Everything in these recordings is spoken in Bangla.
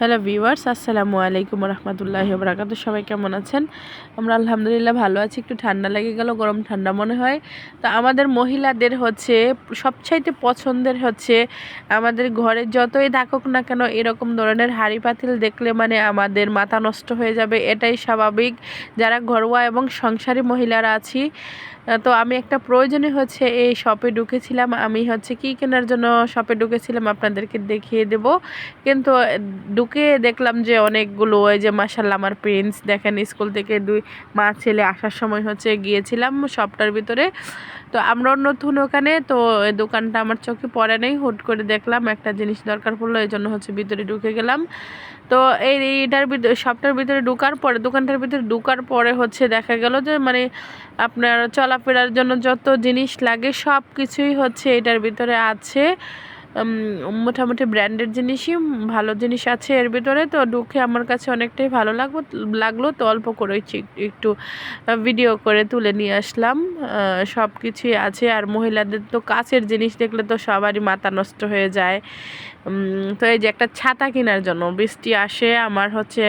হ্যালো ভিউয়ার্স, আসসালামু আলাইকুম রহমতুল্লাহ বরাকাত সবাই কেমন আছেন? আমরা আলহামদুলিল্লাহ ভালো আছি। একটু ঠান্ডা লেগে গেল, গরম ঠান্ডা মনে হয়। তো আমাদের মহিলাদের হচ্ছে, সবচাইতে পছন্দের হচ্ছে, আমাদের ঘরে যতই থাকুক না কেন এরকম ধরনের হাঁড়ি পাতিল দেখলে মানে আমাদের মাথা নষ্ট হয়ে যাবে। এটাই স্বাভাবিক। যারা ঘরোয়া এবং সংসারী মহিলারা আছি তো আমি একটা প্রয়োজনে হচ্ছে এই শপে ঢুকেছিলাম। আমি হচ্ছে কি কেনার জন্য শপে ঢুকেছিলাম আপনাদেরকে দেখিয়ে দেব। কিন্তু ঢুকে দেখলাম যে অনেকগুলো ওই যে মাসাল্লাহ আমার প্রিন্স দেখেন স্কুল থেকে দুই মা ছেলে আসার সময় হচ্ছে গিয়েছিলাম শপটার ভিতরে। তো আমরা নতুন ওখানে, তো দোকানটা আমার চোখে পড়ে নেই। হুট করে দেখলাম একটা জিনিস দরকার পড়ল, এই জন্য হচ্ছে ভিতরে ঢুকে গেলাম। তো এই এইটার ভিতরে শপটার ভিতরে ঢুকার পরে, দোকানটার ভিতরে ঢুকার পরে হচ্ছে দেখা গেল যে মানে আপনার চলাফেরার জন্য যত জিনিস লাগে সব কিছুই হচ্ছে এটার ভিতরে আছে। মোটামুটি ব্র্যান্ডেড জিনিসই, ভালো জিনিস আছে এর ভিতরে। তো ঢুকে আমার কাছে অনেকটাই ভালো লাগল লাগল। তো অল্প করে একটু ভিডিও করে তুলে নিয়ে আসলাম। সব কিছুই আছে। আর মহিলাদের তো কাছের জিনিস দেখলে তো সবারই মাথা নষ্ট হয়ে যায়। তো এই যে একটা ছাতা কেনার জন্য বৃষ্টি আসে, আমার হচ্ছে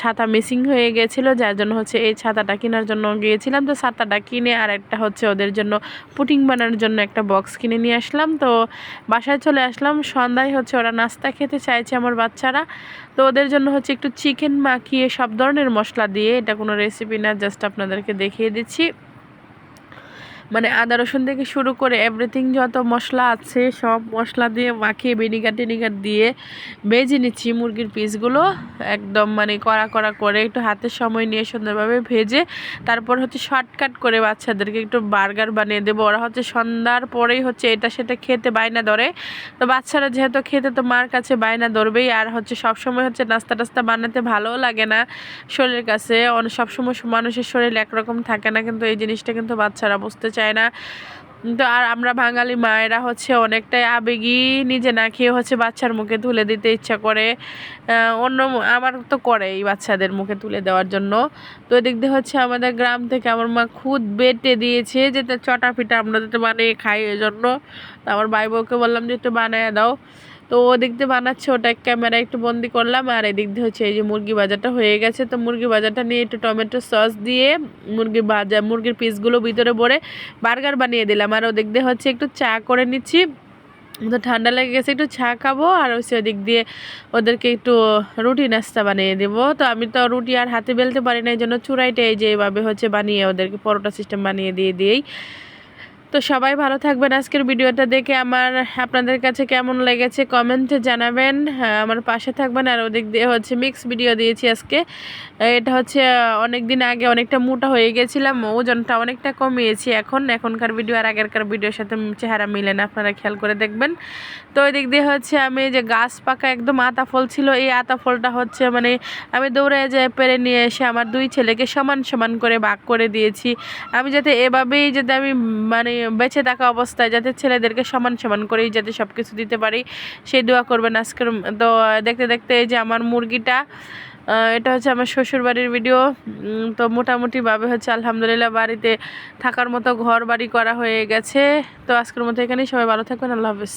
ছাতা মিসিং হয়ে গেছিল, যার জন্য হচ্ছে এই ছাতাটা কেনার জন্য গিয়েছিলাম। তো ছাতাটা কিনে আর একটা হচ্ছে ওদের জন্য পুটিং বানানোর জন্য একটা বক্স কিনে নিয়ে আসলাম। তো বাসায় চলে আসলাম। সন্ধ্যায় হচ্ছে ওরা নাস্তা খেতে চাইছে আমার বাচ্চারা। তো ওদের জন্য হচ্ছে একটু চিকেন মাখিয়ে সব ধরনের মশলা দিয়ে, এটা কোনো রেসিপি না জাস্ট আপনাদেরকে দেখিয়ে দিচ্ছি। মানে আদা, রসুন থেকে শুরু করে এভরিথিং যত মশলা আছে, সব মশলা দিয়ে মাখিয়ে ভিনিগার টিনিগার দিয়ে ভেজে নিচ্ছি মুরগির পিসগুলো একদম মানে কড়া কড়া করে একটু হাতের সময় নিয়ে সুন্দরভাবে ভেজে তারপর হচ্ছে শর্টকাট করে বাচ্চাদেরকে একটু বার্গার বানিয়ে দেবো। ওরা হচ্ছে সন্ধ্যার পরেই হচ্ছে এটা সেটা খেতে বায়না ধরে। তো বাচ্চারা যেহেতু খেতে তো মার কাছে বায়না ধরবেই, আর হচ্ছে সবসময় হচ্ছে নাস্তা টাস্তা বানাতে ভালোও লাগে না শরীরের কাছে। সবসময় মানুষের শরীর একরকম থাকে না, কিন্তু এই জিনিসটা কিন্তু বাচ্চারা বুঝতে চায় না। তো আর আমরা বাঙালি মায়েরা হচ্ছে অনেকটাই আবেগী, নিজে না খেয়ে হচ্ছে বাচ্চার মুখে তুলে দিতে ইচ্ছা করে। অন্য আমার তো করে এই বাচ্চাদের মুখে তুলে দেওয়ার জন্য। তো এদিক দিয়ে হচ্ছে আমাদের গ্রাম থেকে আমার মা খুদ বেটে দিয়েছে যে চটা পিঠা আমরা যাতে বানিয়ে খাই এই জন্য আমার ভাই বউকে বললাম যে একটু বানিয়ে দাও। তো ওদিক দিয়ে বানাচ্ছে, ওটা ক্যামেরা একটু বন্দি করলাম, আর এদিক দিয়ে হচ্ছে এই যে মুরগি বাজারটা হয়ে গেছে। তো মুরগি বাজারটা নিয়ে একটু টমেটো সস দিয়ে মুরগি ভাজা মুরগির পিসগুলো ভিতরে ভরে বার্গার বানিয়ে দিলাম। আর ওদিক দিয়ে হচ্ছে একটু চা করে নিচ্ছি। তো ঠান্ডা লেগে গেছে, একটু চা খাব, আর হচ্ছে ওদিক দিয়ে ওদেরকে একটু রুটি নাস্তা বানিয়ে দেবো। তো আমি তো রুটি আর হাতে বেলতে পারি না, এই জন্য চূড়াইটা এই যে এইভাবে হচ্ছে বানিয়ে ওদেরকে পরোটা সিস্টেম বানিয়ে দিয়ে দিয়েই তো সবাই ভালো থাকবেন। আজকের ভিডিওটা দেখে আমার আপনাদের কাছে কেমন লেগেছে কমেন্টে জানাবেন। হ্যাঁ, আমার পাশে থাকবেন আর ওদিক দিয়ে হচ্ছে মিক্স ভিডিও দিয়েছি আজকে। এটা হচ্ছে অনেক দিন আগে অনেকটা মোটা হয়ে গেছিলাম ওজনটা অনেকটা কমিয়েছি এখন। এখনকার ভিডিও আর আগেরকার ভিডিওর সাথে চেহারা মিলে না আপনারা খেয়াল করে দেখবেন। তো ওই দিক দিয়ে হচ্ছে আমি যে গাছ পাকা একদম আতা ফল ছিল এই আতা ফলটা হচ্ছে মানে আমি দৌড়ে যেয়ে পেরে নিয়ে এসে আমার দুই ছেলেকে সমান সমান করে ভাগ করে দিয়েছি। আমি যাতে এভাবেই যাতে আমি মানে বেঁচে থাকা অবস্থায় যাতে ছেলেদেরকে সমান সমান করেই যাতে সব কিছু দিতে পারি, সেই দোয়া করবেন আজকের তো দেখতে দেখতে যে আমার মুরগিটা এটা হচ্ছে আমার শ্বশুরবাড়ির ভিডিও তো মোটামুটিভাবে হচ্ছে আলহামদুলিল্লাহ বাড়িতে থাকার মতো ঘর বাড়ি করা হয়ে গেছে। তো আজকের মতো এখানেই সবাই ভালো থাকবেন, আল্লাহ হাফিজ।